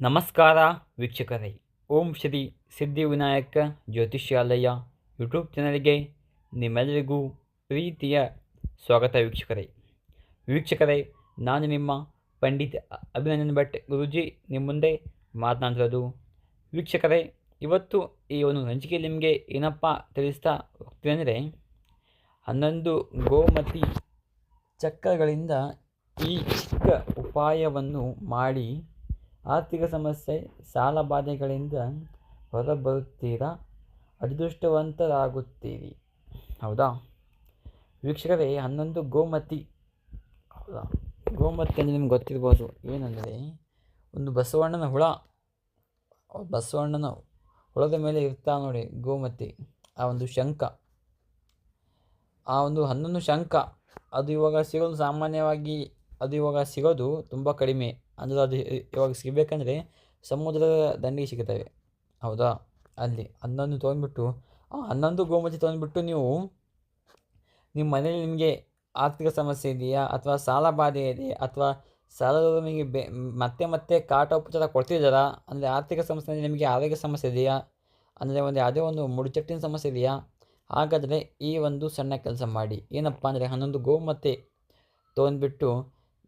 ನಮಸ್ಕಾರ ವೀಕ್ಷಕರೇ. ಓಂ ಶ್ರೀ ಸಿದ್ಧಿವಿನಾಯಕ ಜ್ಯೋತಿಷ್ಯಾಲಯ ಯೂಟ್ಯೂಬ್ ಚಾನಲ್ಗೆ ನಿಮ್ಮೆಲ್ಲರಿಗೂ ಪ್ರೀತಿಯ ಸ್ವಾಗತ ವೀಕ್ಷಕರೇ. ವೀಕ್ಷಕರೇ, ನಾನು ನಿಮ್ಮ ಪಂಡಿತ್ ಅಭಿನಂದನ್ ಭಟ್ ಗುರುಜಿ ನಿಮ್ಮ ಮುಂದೆ ಮಾತನಾಡಿರೋದು ವೀಕ್ಷಕರೇ, ಇವತ್ತು ಈ ಒಂದು ಹಂಚಿಕೆ ನಿಮಗೆ ಏನಪ್ಪ ತಿಳಿಸ್ತಾ ಹೋಗ್ತೀನಿ ಅಂದರೆ, ಹನ್ನೊಂದು ಗೋಮತಿ ಚಕ್ರಗಳಿಂದ ಈ ಚಿಕ್ಕ ಉಪಾಯವನ್ನು ಮಾಡಿ ಆರ್ಥಿಕ ಸಮಸ್ಯೆ, ಸಾಲ ಬಾಧೆಗಳಿಂದ ಹೊರಬರುತ್ತೀರಾ? ಅದೃಷ್ಟವಂತರಾಗುತ್ತೀರಿ ಹೌದಾ? ವೀಕ್ಷಕರೇ, ಹನ್ನೊಂದು ಗೋಮತಿ. ಹೌದಾ? ಗೋಮತಿ ಅಂದರೆ ನಿಮ್ಗೆ ಗೊತ್ತಿರ್ಬೋದು. ಏನಂದರೆ, ಒಂದು ಬಸವಣ್ಣನ ಹುಳ. ಬಸವಣ್ಣನ ಹುಳದ ಮೇಲೆ ಇರ್ತಾ ನೋಡಿ, ಗೋಮತಿ. ಆ ಒಂದು ಶಂಖ. ಆ ಒಂದು ಹನ್ನೊಂದು ಶಂಖ. ಅದು ಇವಾಗ ಸಿಗೋದು ಸಾಮಾನ್ಯವಾಗಿ ಅದು ಇವಾಗ ಸಿಗೋದು ತುಂಬ ಕಡಿಮೆ. ಅಂದರೆ ಅದು ಇವಾಗ ಸಿಗಬೇಕಂದ್ರೆ ಸಮುದ್ರದ ದಂಡಿಗೆ ಸಿಗುತ್ತವೆ. ಹೌದಾ? ಅಲ್ಲಿ ಹನ್ನೊಂದು ತೊಗೊಂಡ್ಬಿಟ್ಟು, ಆ ಹನ್ನೊಂದು ಗೋಮತಿ ತೊಗೊಂಡ್ಬಿಟ್ಟು ನೀವು ನಿಮ್ಮ ಮನೇಲಿ ನಿಮಗೆ ಆರ್ಥಿಕ ಸಮಸ್ಯೆ ಇದೆಯಾ? ಅಥವಾ ಸಾಲ ಬಾಧೆ ಇದೆ? ಅಥವಾ ಸಾಲದವರು ನಿಮಗೆ ಬೆ, ಮತ್ತೆ ಮತ್ತೆ ಕಾಟ ಉಪಚಾರ ಕೊಡ್ತಿದ್ದಾರಾ? ಅಂದರೆ ಆರ್ಥಿಕ ಸಮಸ್ಯೆ ನಿಮಗೆ ಆರೋಗ್ಯ ಸಮಸ್ಯೆ ಇದೆಯಾ? ಅಂದರೆ ಒಂದು ಯಾವುದೇ ಒಂದು ಮುಡಿಚಟ್ಟಿನ ಸಮಸ್ಯೆ ಇದೆಯಾ? ಹಾಗಾದರೆ ಈ ಒಂದು ಸಣ್ಣ ಕೆಲಸ ಮಾಡಿ. ಏನಪ್ಪ ಅಂದರೆ ಹನ್ನೊಂದು ಗೋಮತೆ ತೊಗೊಂಡ್ಬಿಟ್ಟು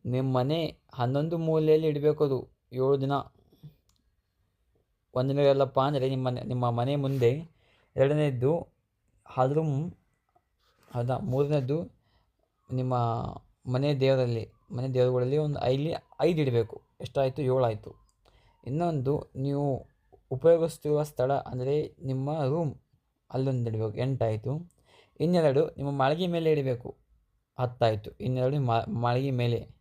ನಿಮ್ಮ ಮನೆ ಹನ್ನೊಂದು ಮೂಲೆಯಲ್ಲಿ ಇಡಬೇಕು ಅದು. ಏಳು ದಿನ. ಒಂದನೇದೆಲ್ಲಪ್ಪ ಅಂದರೆ ನಿಮ್ಮ ಮನೆ ನಿಮ್ಮ ಮನೆ ಮುಂದೆ ಎರಡನೇದ್ದು ಆದ್ರೂ ಅದ ಮೂರನೇದ್ದು ನಿಮ್ಮ ಮನೆ ದೇವರಲ್ಲಿ, ಮನೆ ದೇವರುಗಳಲ್ಲಿ ಒಂದು ಐಲಿ ಐದು ಇಡಬೇಕು. ಎಷ್ಟಾಯಿತು? ಏಳಾಯಿತು. ಇನ್ನೊಂದು ನೀವು ಉಪಯೋಗಿಸ್ತಿರುವ ಸ್ಥಳ ಅಂದರೆ ನಿಮ್ಮ ರೂಮ್ ಅಲ್ಲೊಂದು ಇಡಬೇಕು. ಎಂಟಾಯಿತು. ಇನ್ನೆರಡು ನಿಮ್ಮ ಮಾಳಿಗೆ ಮೇಲೆ ಇಡಬೇಕು. ಹತ್ತಾಯಿತು. ಇನ್ನೆರಡು ಮಾಳಿಗೆ ಮೇಲೆ.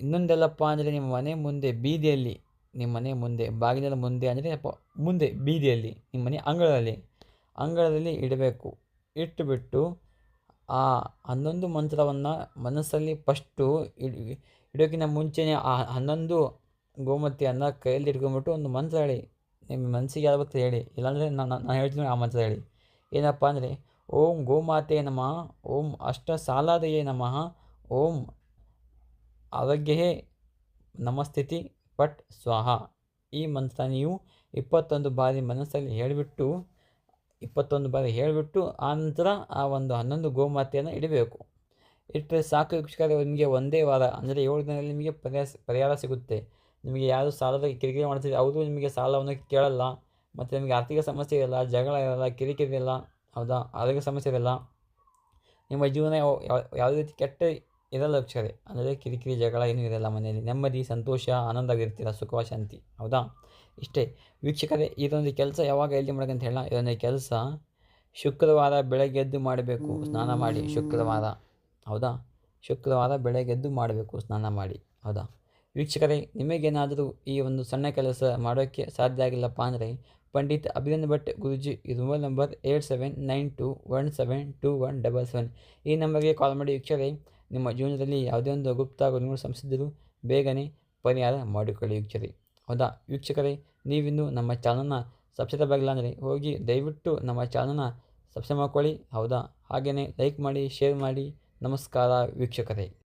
ಇನ್ನೊಂದೆಲ್ಲಪ್ಪ ಅಂದರೆ ನಿಮ್ಮ ಮನೆ ಮುಂದೆ ಬೀದಿಯಲ್ಲಿ, ನಿಮ್ಮ ಮನೆ ಮುಂದೆ ಬಾಗಿಲಲ್ಲಿ ಮುಂದೆ ಅಂದರೆ ಮುಂದೆ ಬೀದಿಯಲ್ಲಿ, ನಿಮ್ಮ ಮನೆ ಅಂಗಳದಲ್ಲಿ. ಅಂಗಳದಲ್ಲಿ ಇಡಬೇಕು. ಇಟ್ಟುಬಿಟ್ಟು ಆ ಹನ್ನೊಂದು ಮಂತ್ರವನ್ನು ಮನಸ್ಸಲ್ಲಿ ಫಸ್ಟು ಇಡೋಕ್ಕಿಂತ ಮುಂಚೆನೇ ಆ ಹನ್ನೊಂದು ಗೋಮತಿಯನ್ನು ಕೈಯಲ್ಲಿ ಇಟ್ಕೊಂಡ್ಬಿಟ್ಟು ಒಂದು ಮಂತ್ರ ಹೇಳಿ. ನಿಮ್ಮ ಮನಸ್ಸಿಗೆ ಯಾವತ್ತು ಹೇಳಿ. ಇಲ್ಲಾಂದರೆ ನಾನು ನಾನು ಹೇಳ್ತೀನಿ ಆ ಮಂತ್ರ ಹೇಳಿ. ಏನಪ್ಪ ಅಂದರೆ, ಓಂ ಗೋಮಾತೆ ನಮಃ, ಓಂ ಅಷ್ಟ ಸಾಲಾದಯೇ ನಮಃ, ಓಂ ಆರೋಗ್ಯವೇ ನಮಸ್ಥಿತಿ ಪಟ್ ಸ್ವಾಹ. ಈ ಮಂತ್ರ ನೀವು ಇಪ್ಪತ್ತೊಂದು ಬಾರಿ ಮನಸ್ಸಲ್ಲಿ ಹೇಳಿಬಿಟ್ಟು, ಇಪ್ಪತ್ತೊಂದು ಬಾರಿ ಹೇಳಿಬಿಟ್ಟು, ಆ ನಂತರ ಆ ಒಂದು ಹನ್ನೊಂದು ಗೋಮಾತೆಯನ್ನು ಇಡಬೇಕು. ಇಟ್ಟರೆ ಸಾಕು ನಿಮಗೆ ಒಂದೇ ವಾರ, ಅಂದರೆ ಏಳು ದಿನದಲ್ಲಿ ನಿಮಗೆ ಪರಿಹಾರ ಸಿಗುತ್ತೆ. ನಿಮಗೆ ಯಾರು ಸಾಲದ ಕಿರಿಕಿರಿ ಮಾಡ್ತಿದ್ರೆ ಅವರು ನಿಮಗೆ ಸಾಲವನ್ನು ಕೇಳಲ್ಲ, ಮತ್ತು ನಿಮಗೆ ಆರ್ಥಿಕ ಸಮಸ್ಯೆ ಇರಲ್ಲ, ಜಗಳ ಇರಲ್ಲ, ಕಿರಿಕಿರಿ ಇರಲ್ಲ, ಹೌದಾ? ಆರೋಗ್ಯ ಸಮಸ್ಯೆ ಇರಲ್ಲ. ನಿಮ್ಮ ಜೀವನ ಯಾವುದೇ ರೀತಿ ಕೆಟ್ಟ ಇರಲ್ಲ ಅಕ್ಷರೇ ಅಂದರೆ ಕಿರಿಕಿರಿ ಜಗಳ ಏನೂ ಇರಲ್ಲ ಮನೆಯಲ್ಲಿ. ನೆಮ್ಮದಿ, ಸಂತೋಷ, ಆನಂದವಾಗಿರ್ತೀರ, ಸುಖ, ಶಾಂತಿ. ಹೌದಾ? ಇಷ್ಟೇ. ವೀಕ್ಷಕರೇ, ಇದೊಂದು ಕೆಲಸ ಯಾವಾಗ ಎಲ್ಲಿ ಅಂತ ಹೇಳ ಇದೊಂದು ಕೆಲಸ ಶುಕ್ರವಾರ ಬೆಳಗ್ಗೆ ಎದ್ದು ಮಾಡಬೇಕು, ಸ್ನಾನ ಮಾಡಿ. ಶುಕ್ರವಾರ. ಹೌದಾ? ಶುಕ್ರವಾರ ಬೆಳಗ್ಗೆ ಎದ್ದು ಮಾಡಬೇಕು, ಸ್ನಾನ ಮಾಡಿ. ಹೌದಾ? ವೀಕ್ಷಕರೇ, ನಿಮಗೇನಾದರೂ ಈ ಒಂದು ಸಣ್ಣ ಕೆಲಸ ಮಾಡೋಕ್ಕೆ ಸಾಧ್ಯ ಆಗಿಲ್ಲಪ್ಪ ಅಂದರೆ, ಪಂಡಿತ್ ಅಭಿನಂದ್ ಭಟ್ ಗುರುಜಿ ಇದು mobile number eight seven nine two one seven two one double seven. ಈ ನಂಬರ್ಗೆ ಕಾಲ್ ಮಾಡಿ ವೀಕ್ಷಕರೇ ನಿಮ್ಮ ಜೀವನದಲ್ಲಿ ಯಾವುದೇ ಒಂದು ಗುಪ್ತ ಗುಣಗಳು ಸಂಸಿದ್ದರೂ ಬೇಗನೆ ಪರಿಹಾರ ಮಾಡಿಕೊಳ್ಳಿ ವೀಕ್ಷಕರೇ. ಹೌದಾ? ವೀಕ್ಷಕರೇ, ನೀವಿನ್ನು ನಮ್ಮ ಚಾನಲ್ನ ಸಬ್ಸ್ಕ್ರೈಬ್ ಆಗಿಲ್ಲ ಅಂದರೆ ಹೋಗಿ ದಯವಿಟ್ಟು ನಮ್ಮ ಚಾನಲ್ನ ಸಬ್ಸ್ಕ್ರೈಬ್ ಮಾಡ್ಕೊಳ್ಳಿ. ಹೌದಾ? ಹಾಗೆಯೇ ಲೈಕ್ ಮಾಡಿ, ಶೇರ್ ಮಾಡಿ. ನಮಸ್ಕಾರ ವೀಕ್ಷಕರೇ.